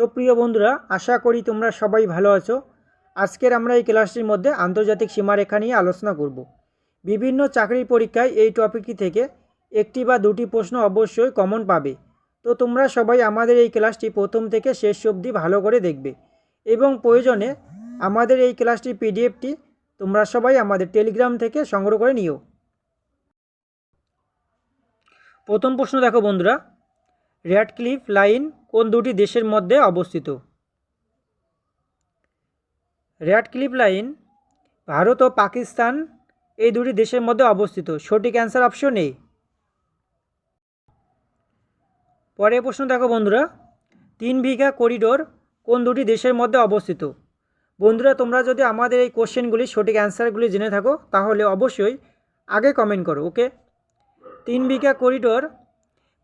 So প্রিয় বন্ধুরা, আশা করি তোমরা সবাই ভালো আছো। আজকের আমরা এই ক্লাসটির মধ্যে আন্তর্জাতিক সীমারেখা নিয়ে আলোচনা করব। বিভিন্ন চাকরির পরীক্ষায় এই টপিকটি থেকে একটি বা দুটি প্রশ্ন অবশ্যই কমন পাবে। তো তোমরা সবাই আমাদের এই ক্লাসটি প্রথম থেকে শেষ অবধি ভালো করে দেখবে এবং প্রয়োজনে আমাদের এই ক্লাসটির পিডিএফটি তোমরা সবাই আমাদের টেলিগ্রাম থেকে সংগ্রহ করে নিও। প্রথম প্রশ্ন দেখো বন্ধুরা, র্যাডক্লিফ লাইন কোন দুটি দেশের মধ্যে অবস্থিত? র্যাড ক্লিপ লাইন, ভারত ও পাকিস্তান এই দুটি দেশের মধ্যে অবস্থিত। সঠিক অ্যান্সার অপশন এ। পরের প্রশ্ন দেখো বন্ধুরা, তিন বিঘা করিডোর কোন দুটি দেশের মধ্যে অবস্থিত? বন্ধুরা, তোমরা যদি আমাদের এই কোশ্চেনগুলি, সঠিক অ্যান্সারগুলি জেনে থাকো, তাহলে অবশ্যই আগে কমেন্ট করো, ওকে? তিন বিঘা করিডোর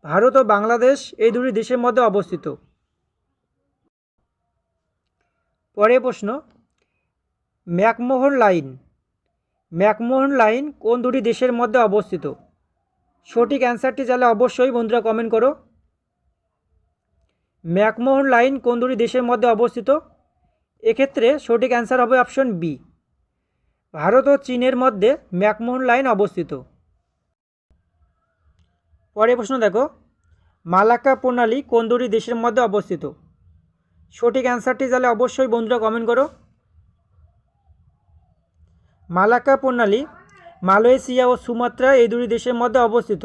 ভারত ও বাংলাদেশ এই দুটি দেশের মধ্যে অবস্থিত। পরে প্রশ্ন, ম্যাকমোহন লাইন ম্যাকমোহন লাইন কোন দুটি দেশের মধ্যে অবস্থিত? সঠিক অ্যান্সারটি চাইলে অবশ্যই বন্ধুরা কমেন্ট করো। ম্যাকমোহন লাইন কোন দুটি দেশের মধ্যে অবস্থিত? এক্ষেত্রে সঠিক অ্যান্সার হবে অপশন বি ভারত ও চীনের মধ্যে ম্যাকমোহন লাইন অবস্থিত। পরের প্রশ্ন দেখো। মালাক্কা প্রণালী কোন দুটি দেশের মধ্যে অবস্থিত? সঠিক অ্যান্সারটি তাহলে অবশ্যই বন্ধুরা কমেন্ট করো। মালাক্কা প্রণালী মালয়েশিয়া ও সুমাত্রা এই দুটি দেশের মধ্যে অবস্থিত।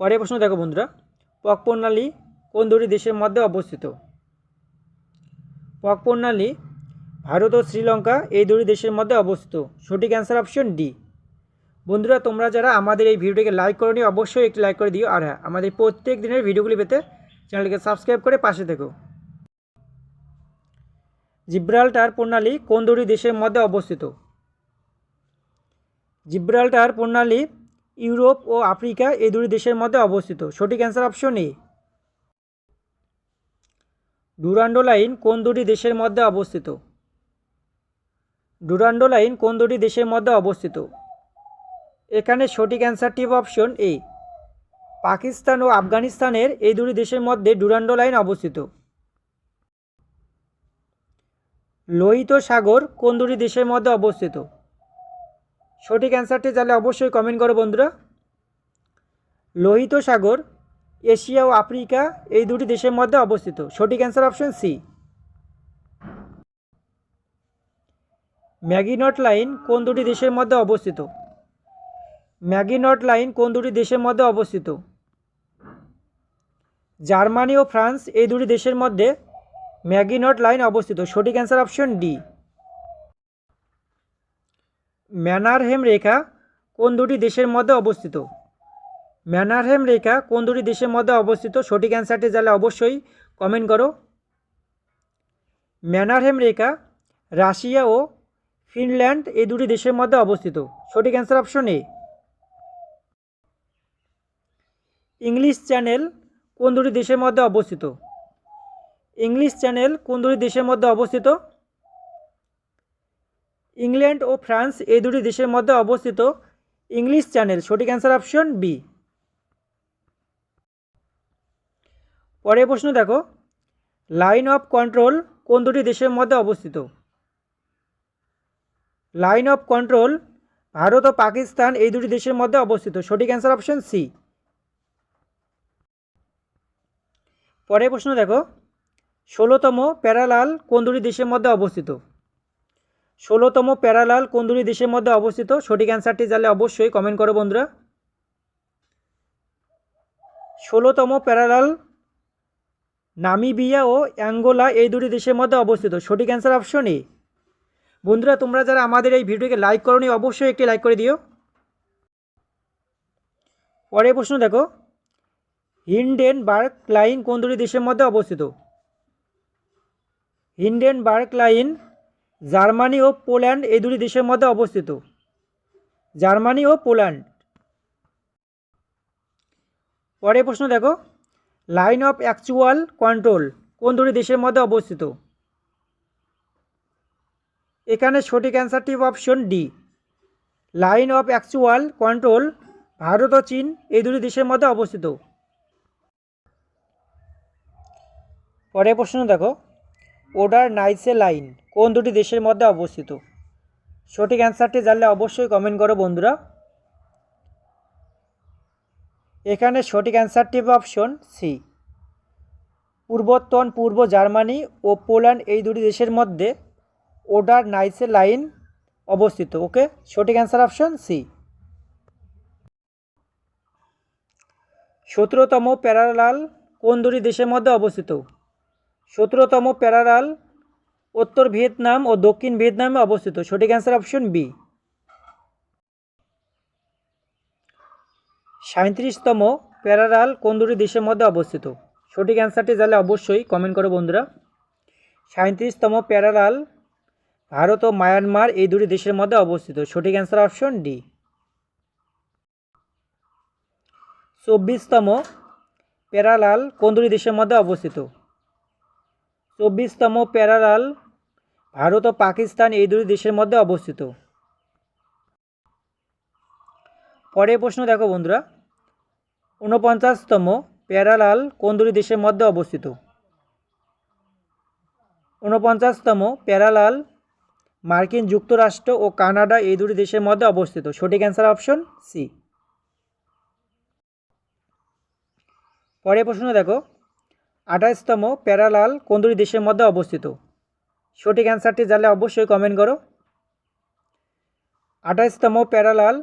পরের প্রশ্ন দেখো বন্ধুরা। পক প্রণালী কোন দুটি দেশের মধ্যে অবস্থিত? পক প্রণালী ভারত ও শ্রীলঙ্কা এই দুটি দেশের মধ্যে অবস্থিত। সঠিক অ্যান্সার অপশন ডি বন্ধুরা, তোমরা যারা আমাদের এই ভিডিওটিকে লাইক করো অবশ্যই একটি লাইক করে দিও। আর হ্যাঁ আমাদের প্রত্যেক দিনের ভিডিওগুলি পেতে চ্যানেলটিকে সাবস্ক্রাইব করে পাশে থেকো। জিব্রাল্টার প্রণালী কোন দুটি দেশের মধ্যে অবস্থিত? জিব্রাল্টার প্রণালী ইউরোপ ও আফ্রিকা এই দুটি দেশের মধ্যে অবস্থিত। সঠিক answer option A Durand line কোন দুটি দেশের মধ্যে অবস্থিত? ডুরান্ডো লাইন কোন দুটি দেশের মধ্যে অবস্থিত? এখানে সঠিক অ্যান্সারটি অপশন এ পাকিস্তান ও আফগানিস্তানের এই দুটি দেশের মধ্যে ডুরান্ডো লাইন অবস্থিত। লোহিত সাগর কোন দুটি দেশের মধ্যে অবস্থিত? সঠিক অ্যান্সারটি তাহলে অবশ্যই কমেন্ট করো বন্ধুরা। লোহিত সাগর, এশিয়া ও আফ্রিকা এই দুটি দেশের মধ্যে অবস্থিত। সঠিক answer option C Maginot line কোন দুটি দেশের মধ্যে অবস্থিত? ম্যাগিনট লাইন কোন দুটি দেশের মধ্যে অবস্থিত? জার্মানি ও ফ্রান্স এই দুটি দেশের মধ্যে ম্যাগিনট লাইন অবস্থিত। সঠিক অ্যান্সার অপশন ডি। ম্যানারহেম রেখা কোন দুটি দেশের মধ্যে অবস্থিত? ম্যানারহেম রেখা কোন দুটি দেশের মধ্যে অবস্থিত? সঠিক অ্যান্সারটি জানলে অবশ্যই কমেন্ট করো। ম্যানারহেম রেখা রাশিয়া ও ফিনল্যান্ড এই দুটি দেশের মধ্যে অবস্থিত। সঠিক answer option A. English channel কোন দুটি দেশের মধ্যে অবস্থিত। ইংলিশ চ্যানেল কোন দুটি দেশের মধ্যে অবস্থিত। ইংল্যান্ড ও ফ্রান্স এই দুটি দেশের মধ্যে অবস্থিত। ইংলিশ চ্যানেল, সঠিক অ্যান্সার অপশন বি। পরের প্রশ্ন দেখো। লাইন অফ কন্ট্রোল কোন দুটি দেশের মধ্যে অবস্থিত? লাইন অফ কন্ট্রোল ভারত ও পাকিস্তান এই দুটি দেশের মধ্যে অবস্থিত। সঠিক অ্যান্সার অপশন সি। পরের প্রশ্ন দেখো। ষোলোতম প্যারালাল কোন দুটি দেশের মধ্যে অবস্থিত। ষোলোতম প্যারালাল কোন দুটি দেশের মধ্যে অবস্থিত। সঠিক অ্যান্সারটি জানলে অবশ্যই কমেন্ট করো বন্ধুরা। ষোলোতম প্যারালাল নামিবিয়া ও অ্যাঙ্গোলা এই দুটি দেশের মধ্যে অবস্থিত। সঠিক অ্যান্সার অপশন এ বন্ধুরা, তোমরা যারা আমাদের এই ভিডিওকে লাইক করনি, অবশ্যই একটি লাইক করে দিও। পরের প্রশ্ন দেখো। হিন্ডেনবার্গ লাইন কোন দুটি দেশের মধ্যে অবস্থিত? হিন্ডেনবার্গ লাইন জার্মানি ও পোল্যান্ড এই দুটি দেশের মধ্যে অবস্থিত। জার্মানি ও পোল্যান্ড। পরের প্রশ্ন দেখো। লাইন অফ অ্যাকচুয়াল কন্ট্রোল কোন দুটি দেশের মধ্যে অবস্থিত? এখানে সঠিক অ্যান্সারটি option D. Line of actual control Bharat ও চীন এই দুটি দেশের মধ্যে অবস্থিত। পরের প্রশ্ন দেখো। ওডার নাইসে লাইন কোন দুটি দেশের মধ্যে অবস্থিত? সঠিক অ্যান্সারটি জানলে অবশ্যই কমেন্ট করো বন্ধুরা। এখানে সঠিক অ্যান্সারটি অপশন সি পূর্বোত্তন পূর্ব জার্মানি ও পোল্যান্ড এই দুটি দেশের মধ্যে ওডার নাইসে লাইন অবস্থিত। ওকে সঠিক অ্যান্সার অপশন সি সতেরোতম প্যারালাল কোন দুটি দেশের মধ্যে অবস্থিত? সতেরোতম প্যারারাল উত্তর ভিয়েতনাম ও দক্ষিণ ভিয়েতনামে অবস্থিত। সঠিক অ্যান্সার অপশন বি সাঁত্রিশতম প্যারালাল কোন দুটি দেশের মধ্যে অবস্থিত? সঠিক অ্যান্সারটি জানলে অবশ্যই কমেন্ট করো বন্ধুরা। সাঁত্রিশতম প্যারালাল, ভারত ও মায়ানমার এই দুটি দেশের মধ্যে অবস্থিত। সঠিক অ্যান্সার অপশন ডি চব্বিশতম প্যারালাল কোন দুটি দেশের মধ্যে অবস্থিত? চব্বিশতম প্যারালাল ভারত ও পাকিস্তান এই দুটি দেশের মধ্যে অবস্থিত। পরের প্রশ্ন দেখো বন্ধুরা, ঊনপঞ্চাশতম প্যারালাল কোন দুটি দেশের মধ্যে অবস্থিত? ঊনপঞ্চাশতম প্যারালাল মার্কিন যুক্তরাষ্ট্র ও কানাডা এই দুটি দেশের মধ্যে অবস্থিত। সঠিক অ্যান্সার অপশন সি। পরের প্রশ্ন দেখো আঠাশতম প্যারালাল কোন দুটি দেশের মধ্যে অবস্থিত। সঠিক অ্যান্সারটি জানলে অবশ্যই কমেন্ট করো। আঠাশতম প্যারালাল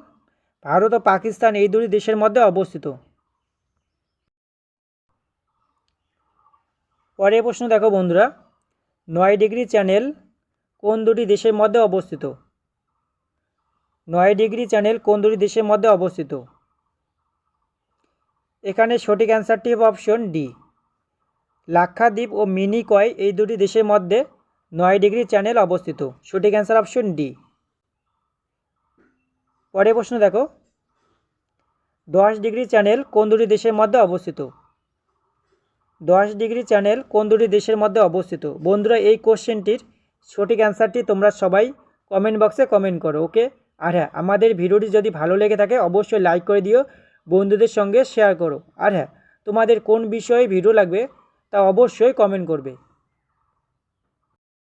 ভারত ও পাকিস্তান এই দুটি দেশের মধ্যে অবস্থিত। পরের প্রশ্ন দেখো বন্ধুরা, নয় ডিগ্রি চ্যানেল কোন দুটি দেশের মধ্যে অবস্থিত? নয় ডিগ্রি চ্যানেল কোন দুটি দেশের মধ্যে অবস্থিত? এখানে সঠিক অ্যান্সারটি হবে অপশন ডি। লাক্ষাদ্বীপ ও মিনিকয় এই দুটি দেশের মধ্যে নয় ডিগ্রি চ্যানেল অবস্থিত। সঠিক অ্যান্সার অপশন ডি। পরের প্রশ্ন দেখো। দশ ডিগ্রি চ্যানেল কোন দুটি দেশের মধ্যে অবস্থিত? দশ ডিগ্রি চ্যানেল কোন দুটি দেশের মধ্যে অবস্থিত? বন্ধুরা, এই কোশ্চেনটির সঠিক অ্যান্সারটি তোমরা সবাই কমেন্ট বক্সে কমেন্ট করো, ওকে? আর হ্যাঁ আমাদের ভিডিওটি যদি ভালো লেগে থাকে, অবশ্যই লাইক করে দিও, বন্ধুদের সঙ্গে শেয়ার করো। আর হ্যাঁ তোমাদের কোন বিষয়ে ভিডিও লাগবে তা অবশ্যই কমেন্ট করবে।